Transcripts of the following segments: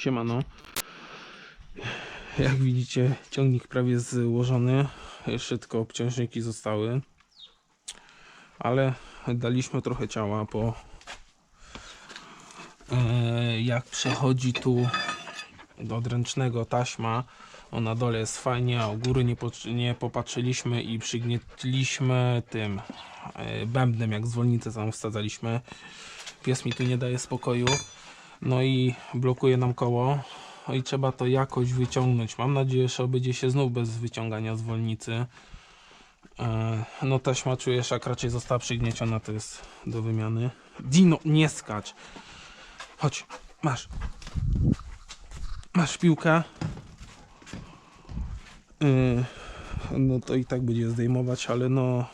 Siemano. Jak widzicie, ciągnik prawie złożony. Jeszcze tylko obciążniki zostały. Ale daliśmy trochę ciała, bo e, jak przechodzi tu do odręcznego taśma, o na dole jest fajnie, a u góry nie, nie popatrzyliśmy i przygnietliśmy tym e, bębnem, jak zwolnicę tam wsadzaliśmy. Pies mi tu nie daje spokoju. No i blokuje nam koło. No i trzeba to jakoś wyciągnąć. Mam nadzieję, że obędzie się znów bez wyciągania zwolnicy. E, No taśma czujesz, jak raczej została przygnieciona, to jest do wymiany. Dino, nie skacz. Chodź, masz. Masz piłkę. Yy, No to i tak będzie zdejmować, ale no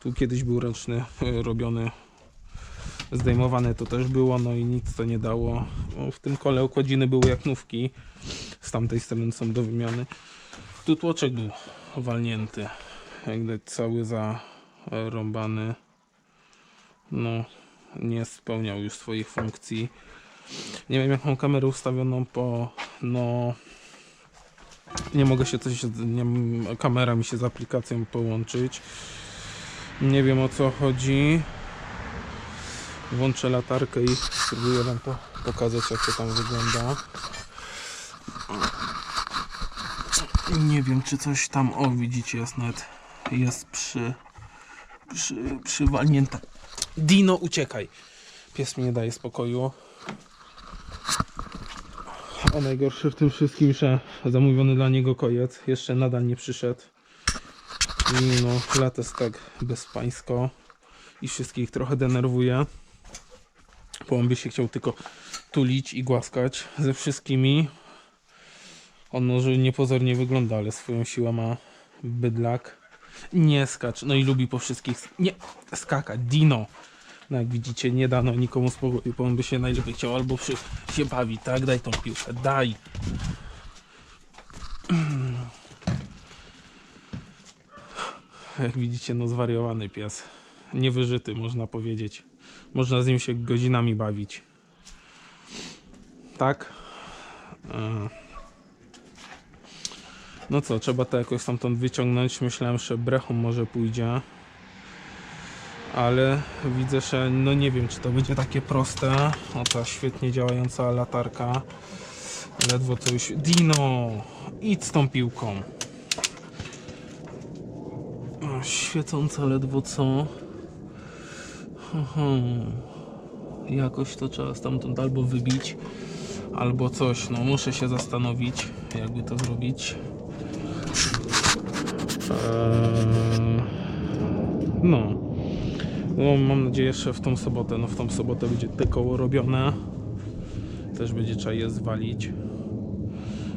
tu kiedyś był ręczny yy, robiony zdejmowane to też było, no i nic to nie dało. No, w tym kole okładziny były jak nówki, z tamtej strony są do wymiany. Tu tłoczek był walnięty, jakby cały zarąbany. No, nie spełniał już swoich funkcji. Nie wiem jak mam kamerę ustawioną, bo no nie mogę się coś, nie, kamera mi się z aplikacją połączyć. Nie wiem o co chodzi. Włączę latarkę i spróbuję wam to pokazać jak to tam wygląda. Nie wiem czy coś tam, o widzicie jest nawet, jest przy, przy. Dino uciekaj. Pies mi nie daje spokoju. A najgorsze w tym wszystkim, że zamówiony dla niego kojec jeszcze nadal nie przyszedł. I no, lata jest tak bezpańsko i wszystkich trochę denerwuje. Bo on by się chciał tylko tulić i głaskać ze wszystkimi. On może niepozornie wygląda, ale swoją siłę ma bydlak. Nie skacz, no i lubi po wszystkich. Nie skakać, Dino. No jak widzicie, nie dano nikomu spokoju, bo on by się najlepiej chciał albo przy, się bawi, tak? Daj tą piłkę, daj. Jak widzicie, no zwariowany pies. Niewyżyty, można powiedzieć. Można z nim się godzinami bawić. Tak? E. No co, trzeba to jakoś stamtąd wyciągnąć. Myślałem, że brechą może pójdzie. Ale widzę, że no nie wiem, czy to będzie takie proste. O ta świetnie działająca latarka. Ledwo coś. Dino! Idź z tą piłką. Świecąca ledwo co. Aha. Jakoś to trzeba stamtąd albo wybić, albo coś. No muszę się zastanowić, jakby to zrobić. Eee, no. no. Mam nadzieję, że w tą sobotę, no w tą sobotę będzie te koło robione. Też będzie trzeba je zwalić.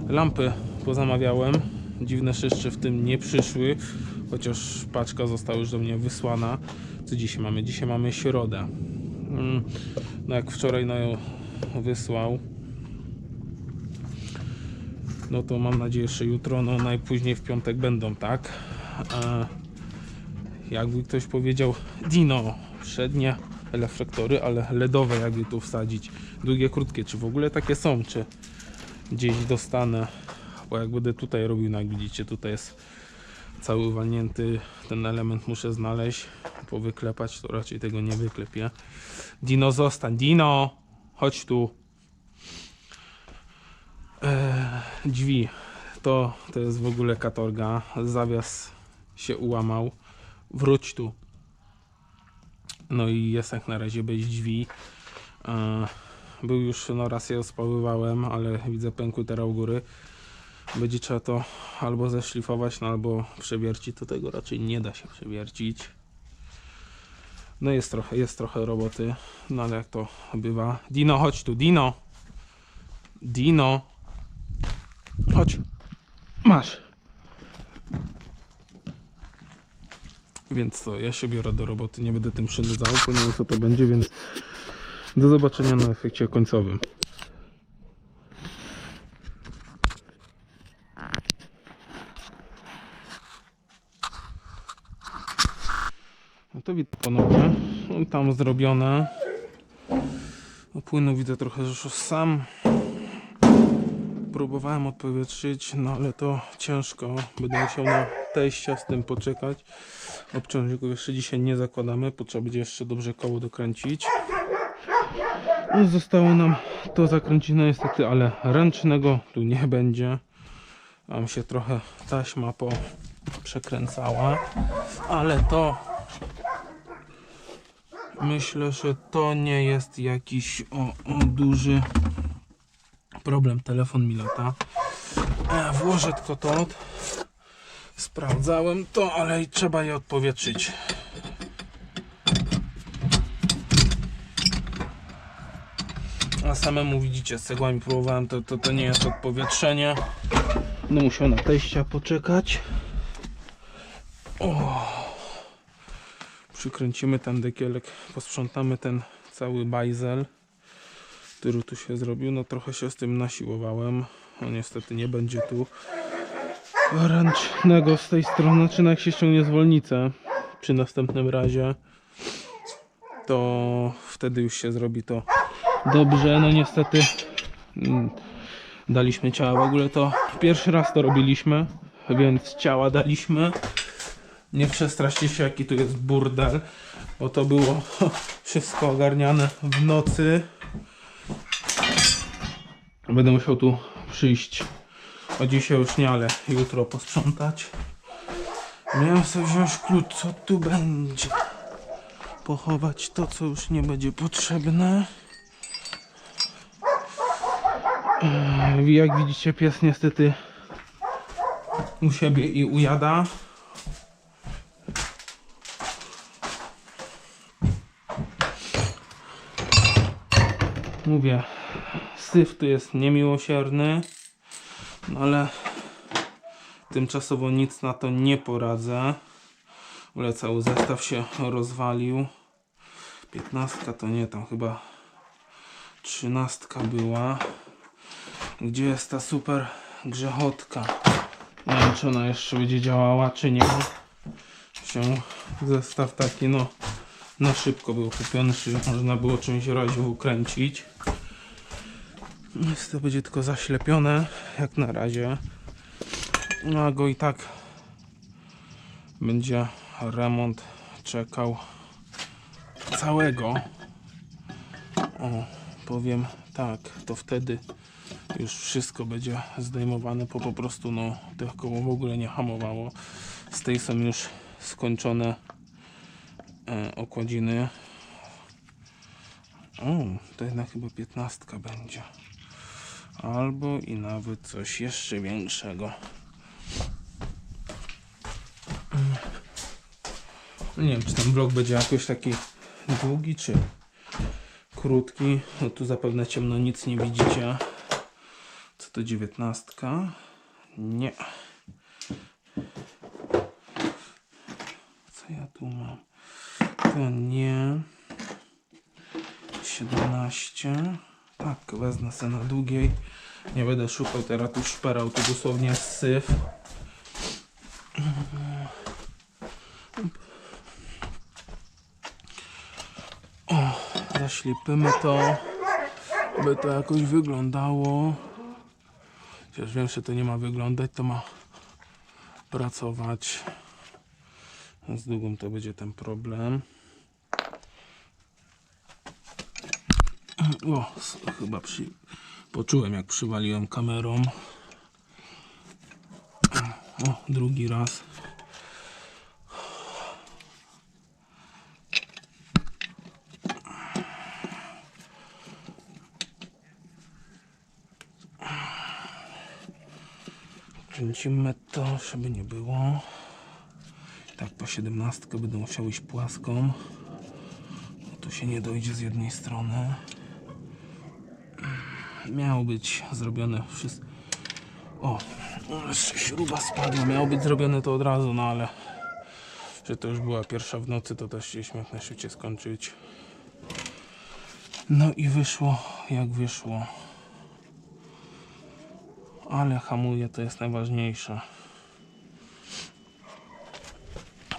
Lampy pozamawiałem. Dziwne szyszcze w tym nie przyszły, chociaż paczka została już do mnie wysłana. Co dzisiaj mamy? Dzisiaj mamy środę. Mm, No jak wczoraj no wysłał, no to mam nadzieję, że jutro, no najpóźniej w piątek będą, tak? Jakby ktoś powiedział, Dino, przednie reflektory, ale LEDowe jakby tu wsadzić. Długie, krótkie, czy w ogóle takie są, czy gdzieś dostanę, bo jak będę tutaj robił, no jak widzicie, tutaj jest cały uwalnięty, ten element muszę znaleźć, powyklepać, to raczej tego nie wyklepię. Dino zostań, Dino, chodź tu. Eee, drzwi, to, to jest w ogóle katorga, zawias się ułamał, wróć tu. No i jest jak na razie bez drzwi. Eee, był już, no raz je spaływałem, ale widzę pękły teraz u góry. Będzie trzeba to albo zeszlifować, no albo przewiercić. To tego raczej nie da się przewiercić. No jest trochę, jest trochę roboty, no ale jak to bywa. Dino, chodź tu, Dino! Dino! Chodź! Masz! Więc co, ja się biorę do roboty, nie będę tym przynudzał, bo nie wiem co to będzie, więc do zobaczenia na efekcie końcowym. To widzę ponownie. No, tam zrobione. No, płynu widzę trochę już sam. próbowałem odpowietrzyć, no ale to ciężko. Będę musiał na teścia z tym poczekać. Obciążników jeszcze dzisiaj nie zakładamy, bo trzeba będzie jeszcze dobrze koło dokręcić. No, zostało nam to zakręcić, no niestety, ale ręcznego tu nie będzie. Tam się trochę taśma po przekręcała, ale to myślę, że to nie jest jakiś o, o duży problem. Telefon mi lata. E, włożę tylko to. Sprawdzałem to, ale trzeba je odpowietrzyć. A samemu widzicie, z cegłami próbowałem, to, to, to nie jest odpowietrzenie. Będę musiał na teścia poczekać. Przykręcimy ten dekielek, posprzątamy ten cały bajzel, który tu się zrobił. No trochę się z tym nasiłowałem. No niestety nie będzie tu ręcznego z tej strony, czy jak się ściągnie zwolnicę przy następnym razie, to wtedy już się zrobi to dobrze. No niestety mm, daliśmy ciała. W ogóle to pierwszy raz to robiliśmy, więc ciała daliśmy. Nie przestraszcie się jaki tu jest burdel, bo to było wszystko ogarniane w nocy. Będę musiał tu przyjść o dzisiaj już nie, ale jutro posprzątać. Miałem sobie wziąć klucz, co tu będzie. Pochować to, co już nie będzie potrzebne. Jak widzicie, pies niestety u siebie i ujada. Mówię, syf tu jest niemiłosierny, no ale tymczasowo nic na to nie poradzę. W ogóle cały zestaw się rozwalił. 15 to nie, tam chyba 13 była. Gdzie jest ta super grzechotka? Nie wiem, czy ona jeszcze będzie działała, czy nie. Się zestaw taki, no, na szybko był kupiony, czy można było czymś razie ukręcić. Niestety będzie tylko zaślepione, jak na razie. No a go i tak będzie remont czekał całego. O, powiem tak, to wtedy już wszystko będzie zdejmowane, bo po prostu no, tych koło w ogóle nie hamowało. Z tej są już skończone okładziny. O, to jednak chyba 15 będzie. Albo i nawet coś jeszcze większego. No nie wiem, czy ten blok będzie jakoś taki długi, czy krótki. No tu zapewne ciemno nic nie widzicie. Co to dziewiętnastka? Nie. Co ja tu mam? To nie. 17. Tak, wezmę sobie na długiej. Nie będę szukał teraz tu szperał, to dosłownie syf. O, zaślepimy to, by to jakoś wyglądało. Chociaż wiem, że to nie ma wyglądać, to ma pracować. Z długą to będzie ten problem. O, chyba przy... poczułem jak przywaliłem kamerą. O, drugi raz. Kręcimy to, żeby nie było. Tak, po 17 będę musiał iść płaską. No, tu się nie dojdzie z jednej strony miało być zrobione wszystko. O, śruba spadła. Miało być zrobione to od razu, no ale że to już była pierwsza w nocy, to też chcieliśmy jak najszybciej skończyć. No i wyszło jak wyszło. Ale hamuje to jest najważniejsze.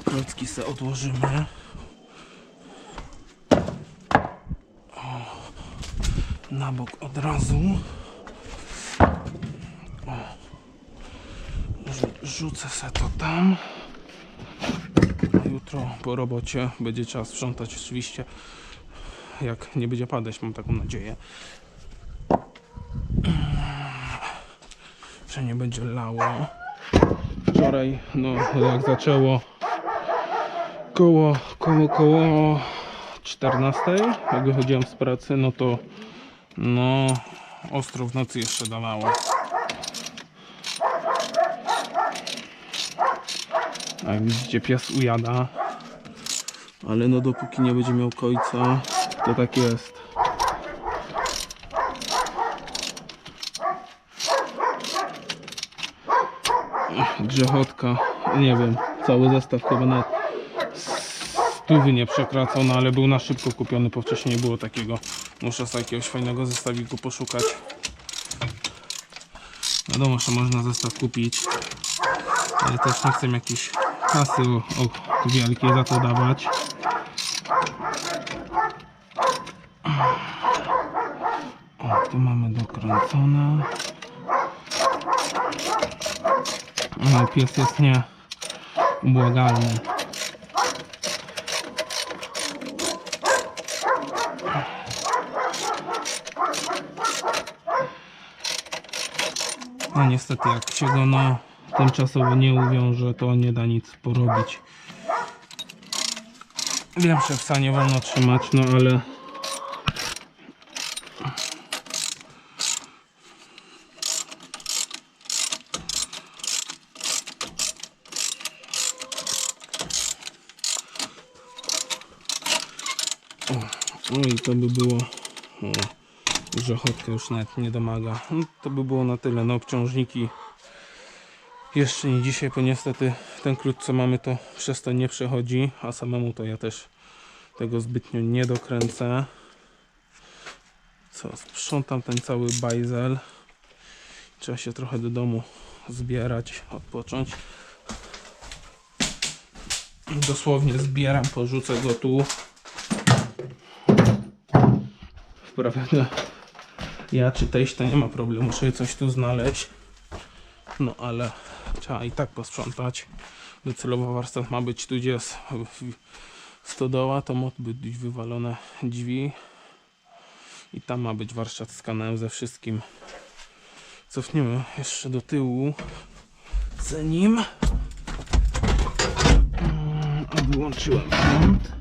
Klocki se odłożymy. Na bok od razu. Rzucę se to tam. Jutro po robocie będzie trzeba sprzątać oczywiście. Jak nie będzie padać, mam taką nadzieję. Że nie będzie lało. Wczoraj, no jak zaczęło koło, koło, koło 14, jak wychodziłem z pracy, no to no ostro w nocy jeszcze dawało. Jak widzicie pies ujada. Ale no dopóki nie będzie miał końca, to tak jest. Grzechotka, nie wiem, cały zestaw chyba nawet stówy nie przekracał, no ale był na szybko kupiony, bo wcześniej nie było takiego. Muszę sobie jakiegoś fajnego zestawiku poszukać. Wiadomo, że można zestaw kupić, ale też nie chcę jakiejś kasy o, o wielkiej za to dawać. O, tu mamy dokręcone. No, pies jest nieubłagalny. Niestety jak się go no tymczasowo nie uwiąże to nie da nic porobić. Wiem, że psa nie wolno trzymać, no ale O, no i to by było. O, grzechotka już nawet nie domaga. No, to by było na tyle. No obciążniki jeszcze nie dzisiaj, bo niestety ten klucz co mamy to przez to nie przechodzi, a samemu to ja też tego zbytnio nie dokręcę. Co, sprzątam ten cały bajzel. Trzeba się trochę do domu zbierać, odpocząć. Dosłownie zbieram, porzucę go tu. Wprawdzie ja czy teśta nie ma problemu, żeby coś tu znaleźć. No ale trzeba i tak posprzątać. Docelowo warsztat ma być tu, gdzie jest stodoła, to ma być wywalone drzwi. I tam ma być warsztat z kanałem ze wszystkim. Cofniemy jeszcze do tyłu. Zanim Mm, a wyłączyłem prąd.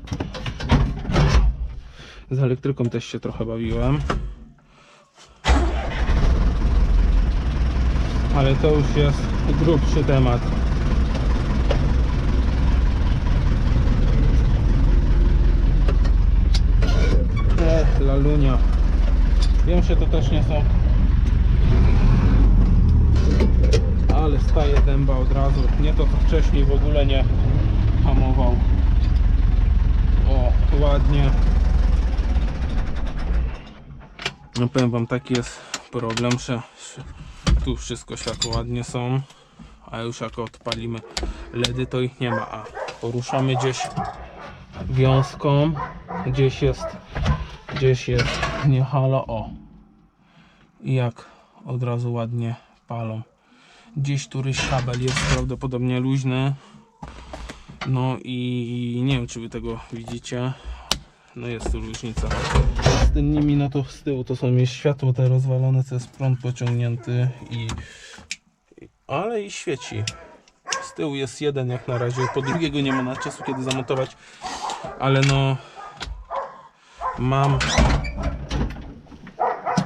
Z elektryką też się trochę bawiłem. Ale to już jest grubszy temat. Ech, lalunia. Wiem, że to też nie są. Ale staje dęba od razu. Nie to, co wcześniej w ogóle nie hamował. O, ładnie. No powiem wam, taki jest problem, że tu wszystko światło ładnie są, a już jak odpalimy LEDy to ich nie ma, a poruszamy gdzieś wiązką, gdzieś jest, gdzieś jest nie halo, o i jak od razu ładnie palą. Gdzieś któryś kabel jest prawdopodobnie luźny, no i nie wiem czy wy tego widzicie, no jest tu różnica. Z tylnymi, no to z tyłu to są jest światło te rozwalone, to jest prąd pociągnięty i... Ale i świeci. Z tyłu jest jeden jak na razie, po drugiego nie ma na czasu kiedy zamontować, ale no... Mam...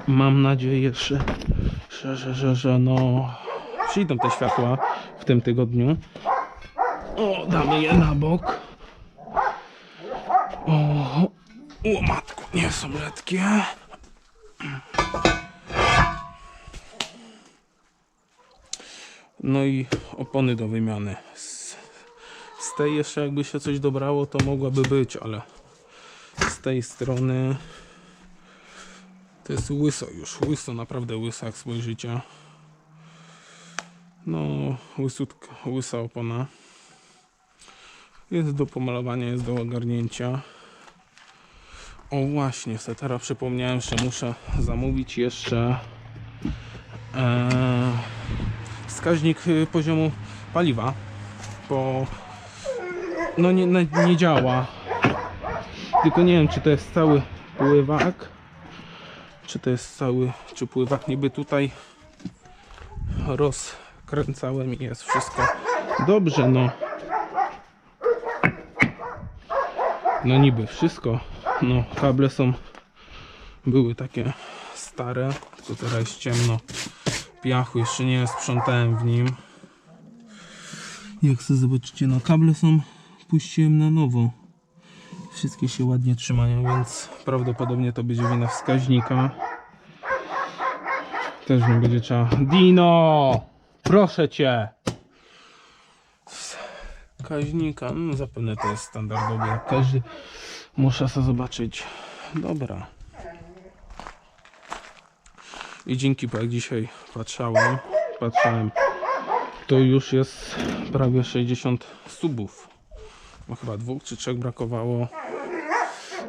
Mam nadzieję, że, że, że, że, że no... Przyjdą te światła w tym tygodniu. O, damy je na bok. O, o matko, nie są letkie. No i opony do wymiany. Z, z tej jeszcze jakby się coś dobrało, to mogłaby być, ale z tej strony to jest łyso już. Łyso, naprawdę łyso, jak spojrzycie. No, łysutka, łysa opona. Jest do pomalowania, jest do ogarnięcia. O właśnie, se teraz przypomniałem, że muszę zamówić jeszcze e, wskaźnik y, poziomu paliwa, bo no nie, nie, nie działa. Tylko nie wiem, czy to jest cały pływak, czy to jest cały, czy pływak niby tutaj rozkręcałem i jest wszystko dobrze, no. No niby wszystko, no kable są, były takie stare, tylko teraz jest ciemno, piachu jeszcze nie sprzątałem w nim. Jak sobie zobaczycie, no kable są, puściłem na nowo. Wszystkie się ładnie trzymają, więc prawdopodobnie to będzie wina wskaźnika. Też nie będzie trzeba. Dino! Proszę cię! Wskaźnika, no zapewne to jest standardowy, każdy. Muszę sobie zobaczyć. Dobra. I dzięki, bo jak dzisiaj patrzałem, patrzałem, to już jest prawie 60 subów. No chyba dwóch czy trzech brakowało.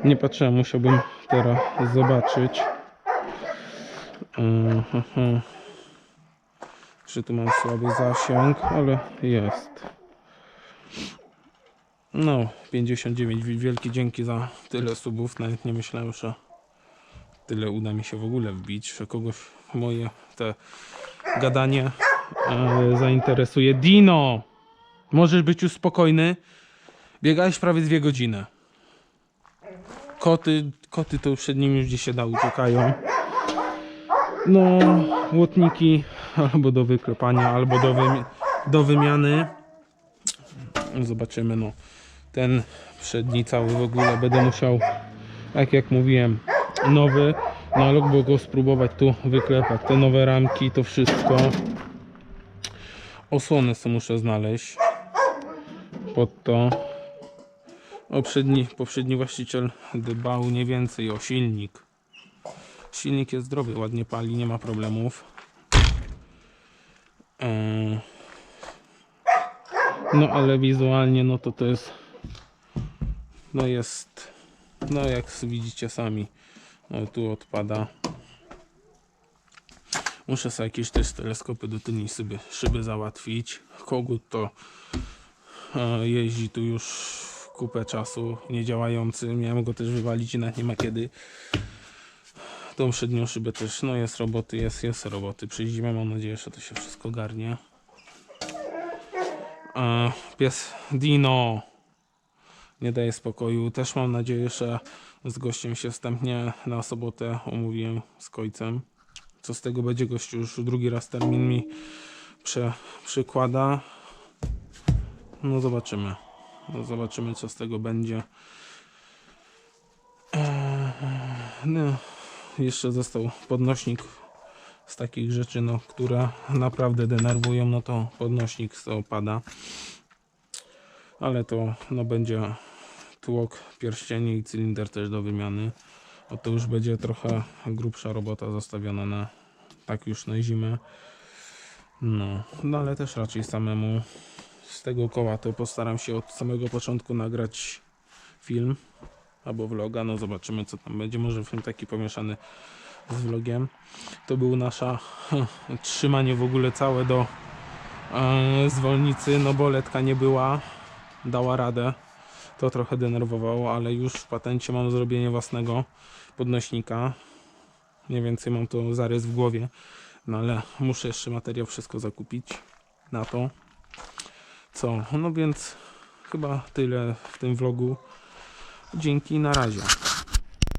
Nie patrzyłem, musiałbym teraz zobaczyć. Mhm. Że tu mam słaby zasięg, ale jest. No, 59. Wielkie dzięki za tyle subów. Nawet nie myślałem, że tyle uda mi się w ogóle wbić, że kogoś moje te gadanie e, zainteresuje. Dino! Możesz być już spokojny. Biegałeś prawie dwie godziny. Koty, koty to przed nim już gdzieś się da uciekają. No, łotniki albo do wyklepania, albo do, wymi- do wymiany. Zobaczymy, no. Ten przedni cały w ogóle będę musiał, tak jak mówiłem, nowy. No, ale bo go spróbować tu wyklepać. Te nowe ramki, to wszystko. Osłony sobie muszę znaleźć pod to. Poprzedni, poprzedni właściciel dbał nie więcej o silnik. Silnik jest zdrowy, ładnie pali, nie ma problemów. No ale wizualnie no to to jest no jest no jak widzicie sami no, tu odpada. Muszę sobie jakieś też teleskopy do tylnej sobie szyby załatwić. Kogut to e, jeździ tu już kupę czasu niedziałający. Miałem go też wywalić i nawet nie ma kiedy. Tą przednią szybę też, no jest roboty, jest, jest roboty. Przy zimę mam nadzieję, że to się wszystko garnie. E, pies Dino nie daje spokoju. Też mam nadzieję, że z gościem się wstępnie na sobotę omówiłem z końcem. Co z tego będzie gościu już drugi raz termin mi prze, przykłada. No zobaczymy. No zobaczymy co z tego będzie. Eee, No, jeszcze został podnośnik z takich rzeczy, no, które naprawdę denerwują, no to podnośnik opada. Ale to no, będzie tłok pierścieni i cylinder też do wymiany. O to już będzie trochę grubsza robota zostawiona na tak już na zimę. No, no ale też raczej samemu z tego koła to postaram się od samego początku nagrać film albo vloga. No zobaczymy co tam będzie. Może film taki pomieszany z vlogiem. To był nasza trzymanie w ogóle całe do e, zwolnicy, no bo letka nie była, dała radę. To trochę denerwowało, ale już w patencie mam zrobienie własnego podnośnika. Mniej więcej mam to zarys w głowie. No ale muszę jeszcze materiał wszystko zakupić na to. Co? No więc chyba tyle w tym vlogu. Dzięki, na razie.